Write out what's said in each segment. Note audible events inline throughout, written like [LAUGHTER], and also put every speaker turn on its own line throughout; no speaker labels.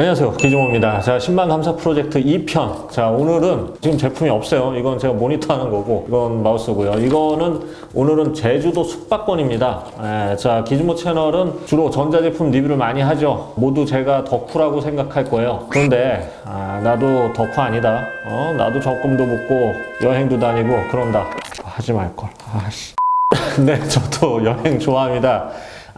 안녕하세요. 기종호입니다. 자, 신방 감사 프로젝트 2편. 자, 오늘은 지금 제품이 없어요. 이건 제가 모니터 하는 거고, 이건 마우스고요. 이거는 오늘은 제주도 숙박권입니다. 예, 자, 기즈모 채널은 주로 전자제품 리뷰를 많이 하죠. 모두 제가 덕후라고 생각할 거예요. 그런데, 아, 나도 덕후 아니다. 어, 나도 적금도 붓고, 여행도 다니고, 그런다. 하지 말걸. 아씨. [LAUGHS] 네, 저도 여행 좋아합니다.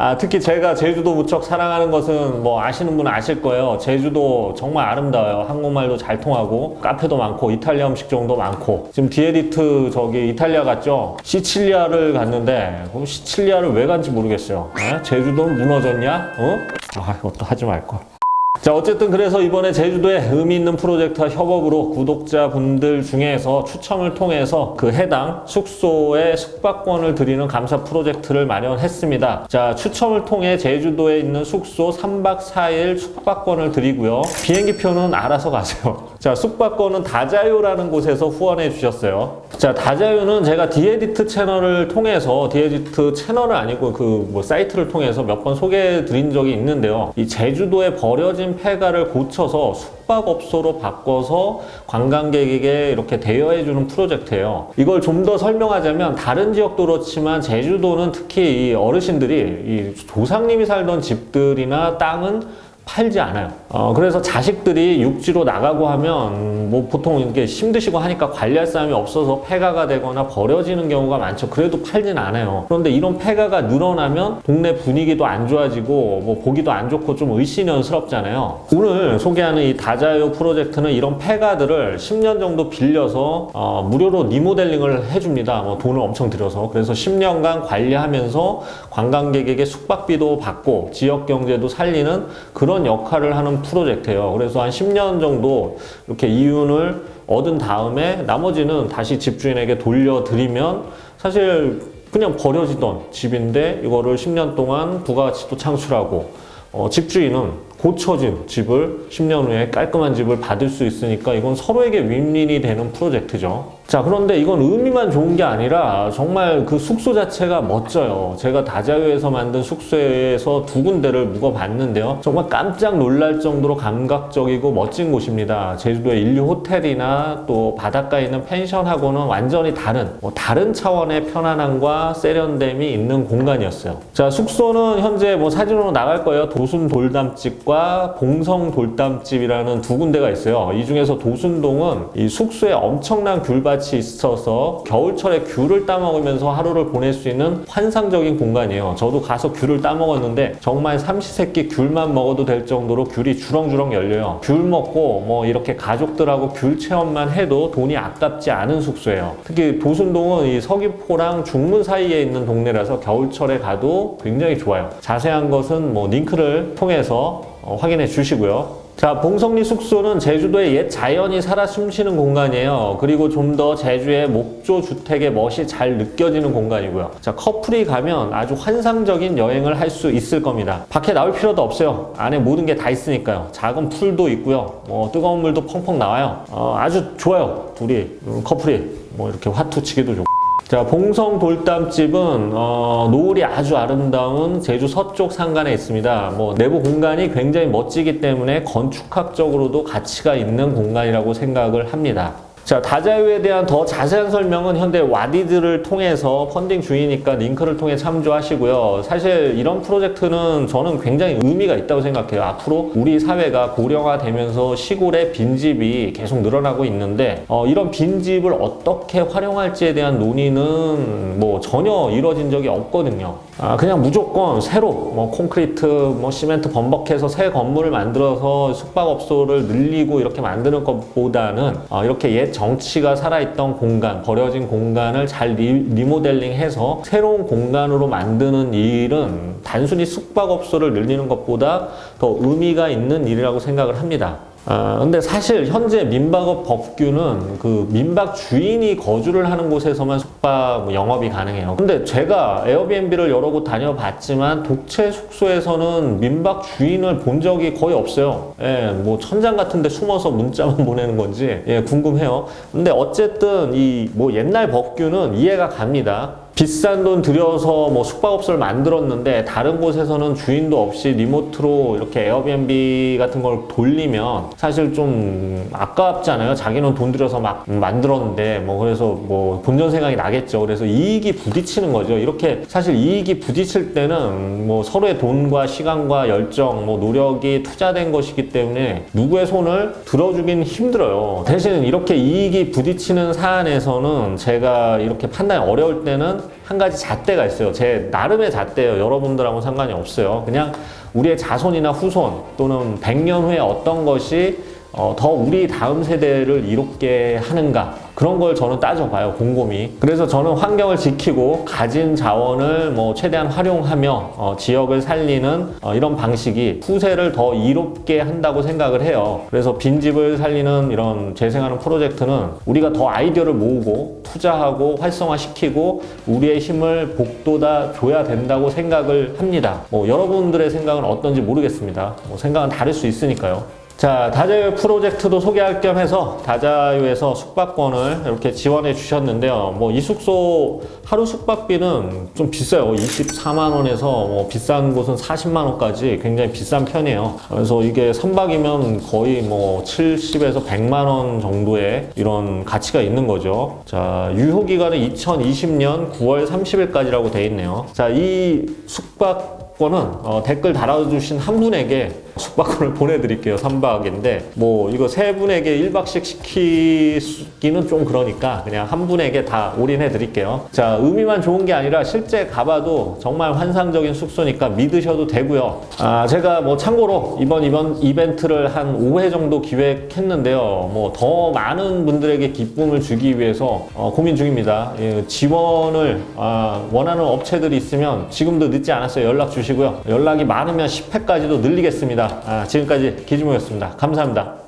아, 특히 제가 제주도 무척 사랑하는 것은 뭐 아시는 분은 아실 거예요. 제주도 정말 아름다워요. 한국말도 잘 통하고 카페도 많고 이탈리아 음식점도 많고 지금 디에디트 저기 이탈리아 갔죠? 시칠리아를 갔는데 그럼 시칠리아를 왜 간지 모르겠어요. 에? 제주도는 무너졌냐? 어? 아, 이것도 하지 말걸. 자, 어쨌든 그래서 이번에 제주도에 의미 있는 프로젝트와 협업으로 구독자분들 중에서 추첨을 통해서 그 해당 숙소에 숙박권을 드리는 감사 프로젝트를 마련했습니다. 자, 추첨을 통해 제주도에 있는 숙소 3박 4일 숙박권을 드리고요. 비행기 표는 알아서 가세요. 자, 숙박권은 다자유라는 곳에서 후원해 주셨어요. 자, 다자유는 제가 디에디트 채널을 통해서 디에디트 채널은 아니고 그 뭐 사이트를 통해서 몇 번 소개해 드린 적이 있는데요. 이 제주도에 버려진 폐가를 고쳐서 숙박업소로 바꿔서 관광객에게 이렇게 대여해 주는 프로젝트예요. 이걸 좀 더 설명하자면 다른 지역도 그렇지만 제주도는 특히 이 어르신들이 이 조상님이 살던 집들이나 땅은 팔지 않아요. 어, 그래서 자식들이 육지로 나가고 하면 뭐 보통 이게 힘드시고 하니까 관리할 사람이 없어서 폐가가 되거나 버려지는 경우가 많죠. 그래도 팔진 않아요. 그런데 이런 폐가가 늘어나면 동네 분위기도 안 좋아지고 뭐 보기도 안 좋고 좀 의심연스럽잖아요. 오늘 소개하는 이 다자유 프로젝트는 이런 폐가들을 10년 정도 빌려서 어, 무료로 리모델링을 해줍니다. 뭐 돈을 엄청 들여서 그래서 10년간 관리하면서 관광객에게 숙박비도 받고 지역 경제도 살리는 그런 역할을 하는 프로젝트예요. 그래서 한 10년 정도 이렇게 이윤을 얻은 다음에 나머지는 다시 집주인에게 돌려드리면 사실 그냥 버려지던 집인데 이거를 10년 동안 부가가치도 창출하고 어, 집주인은 고쳐진 집을 10년 후에 깔끔한 집을 받을 수 있으니까 이건 서로에게 윈윈이 되는 프로젝트죠. 자, 그런데 이건 의미만 좋은 게 아니라 정말 그 숙소 자체가 멋져요. 제가 다자유에서 만든 숙소에서 두 군데를 묵어봤는데요. 정말 깜짝 놀랄 정도로 감각적이고 멋진 곳입니다. 제주도의 인류 호텔이나 또 바닷가에 있는 펜션하고는 완전히 다른, 뭐 다른 차원의 편안함과 세련됨이 있는 공간이었어요. 자, 숙소는 현재 뭐 사진으로 나갈 거예요. 도순 돌담집과 봉성 돌담집이라는 두 군데가 있어요. 이 중에서 도순동은 이 숙소에 엄청난 귤밭 이 있어서 겨울철에 귤을 따먹으면서 하루를 보낼 수 있는 환상적인 공간이에요. 저도 가서 귤을 따먹었는데 정말 삼시세끼 귤만 먹어도 될 정도로 귤이 주렁주렁 열려요. 귤 먹고 뭐 이렇게 가족들하고 귤 체험만 해도 돈이 아깝지 않은 숙소예요. 특히 도순동은 이 서귀포랑 중문 사이에 있는 동네라서 겨울철에 가도 굉장히 좋아요. 자세한 것은 뭐 링크를 통해서 어, 확인해 주시고요. 자, 봉성리 숙소는 제주도의 옛 자연이 살아 숨쉬는 공간이에요. 그리고 좀 더 제주의 목조 주택의 멋이 잘 느껴지는 공간이고요. 자, 커플이 가면 아주 환상적인 여행을 할 수 있을 겁니다. 밖에 나올 필요도 없어요. 안에 모든 게 다 있으니까요. 작은 풀도 있고요. 뭐 뜨거운 물도 펑펑 나와요. 어, 아주 좋아요. 둘이 음, 커플이 뭐 이렇게 화투 치기도 좋고. 자, 봉성 돌담집은 어, 노을이 아주 아름다운 제주 서쪽 산간에 있습니다. 뭐 내부 공간이 굉장히 멋지기 때문에 건축학적으로도 가치가 있는 공간이라고 생각을 합니다. 자, 다자유에 대한 더 자세한 설명은 현대 와디드를 통해서 펀딩 중이니까 링크를 통해 참조하시고요. 사실 이런 프로젝트는 저는 굉장히 의미가 있다고 생각해요. 앞으로 우리 사회가 고령화되면서 시골에 빈집이 계속 늘어나고 있는데 어, 이런 빈집을 어떻게 활용할지에 대한 논의는 뭐 전혀 이루어진 적이 없거든요. 아, 그냥 무조건 새로 뭐 콘크리트, 뭐 시멘트 범벅해서 새 건물을 만들어서 숙박업소를 늘리고 이렇게 만드는 것보다는 어, 이렇게 옛 정치가 살아있던 공간, 버려진 공간을 잘 리, 리모델링해서 새로운 공간으로 만드는 일은 단순히 숙박업소를 늘리는 것보다 더 의미가 있는 일이라고 생각을 합니다. 아, 근데 사실 현재 민박업 법규는 그 민박 주인이 거주를 하는 곳에서만 숙박 뭐 영업이 가능해요. 근데 제가 에어비앤비를 여러 곳 다녀봤지만 독채 숙소에서는 민박 주인을 본 적이 거의 없어요. 예, 뭐 천장 같은 데 숨어서 문자만 [LAUGHS] 보내는 건지 예, 궁금해요. 근데 어쨌든 이 뭐 옛날 법규는 이해가 갑니다. 비싼 돈 들여서 뭐 숙박업소를 만들었는데 다른 곳에서는 주인도 없이 리모트로 이렇게 에어비앤비 같은 걸 돌리면 사실 좀 아깝잖아요. 자기는 돈 들여서 막 만들었는데 뭐 그래서 뭐 본전 생각이 나겠죠. 그래서 이익이 부딪히는 거죠. 이렇게 사실 이익이 부딪힐 때는 뭐 서로의 돈과 시간과 열정, 뭐 노력이 투자된 것이기 때문에 누구의 손을 들어주긴 힘들어요. 대신 이렇게 이익이 부딪히는 사안에서는 제가 이렇게 판단이 어려울 때는 한 가지 잣대가 있어요. 제 나름의 잣대예요. 여러분들하고는 상관이 없어요. 그냥 우리의 자손이나 후손 또는 100년 후에 어떤 것이 어, 더 우리 다음 세대를 이롭게 하는가 그런 걸 저는 따져봐요 곰곰이. 그래서 저는 환경을 지키고 가진 자원을 뭐 최대한 활용하며 어, 지역을 살리는 어, 이런 방식이 후세를 더 이롭게 한다고 생각을 해요. 그래서 빈집을 살리는 이런 재생하는 프로젝트는 우리가 더 아이디어를 모으고 투자하고 활성화시키고 우리의 힘을 복돋아 줘야 된다고 생각을 합니다. 뭐 여러분들의 생각은 어떤지 모르겠습니다. 뭐 생각은 다를 수 있으니까요 자, 다자유 프로젝트도 소개할 겸 해서 다자유에서 숙박권을 이렇게 지원해 주셨는데요. 뭐 이 숙소 하루 숙박비는 좀 비싸요. 24만 원에서 뭐 비싼 곳은 40만 원까지 굉장히 비싼 편이에요. 그래서 이게 3박이면 거의 뭐 70에서 100만 원 정도의 이런 가치가 있는 거죠. 자, 유효 기간은 2020년 9월 30일까지라고 돼 있네요. 자, 이 숙박 숙박권은 어, 댓글 달아주신 한 분에게 숙박권을 보내드릴게요. 3박인데 뭐 이거 세 분에게 1박씩 시키기는 좀 그러니까 그냥 한 분에게 다 올인해 드릴게요. 자 의미만 좋은 게 아니라 실제 가봐도 정말 환상적인 숙소니까 믿으셔도 되고요. 아 제가 뭐 참고로 이번 이번 이벤트를 한 5회 정도 기획했는데요. 뭐 더 많은 분들에게 기쁨을 주기 위해서 어, 고민 중입니다. 예, 지원을 아, 원하는 업체들이 있으면 지금도 늦지 않았어요. 연락 주시고요. 연락이 많으면 10회까지도 늘리겠습니다. 아, 지금까지 기주모였습니다. 감사합니다.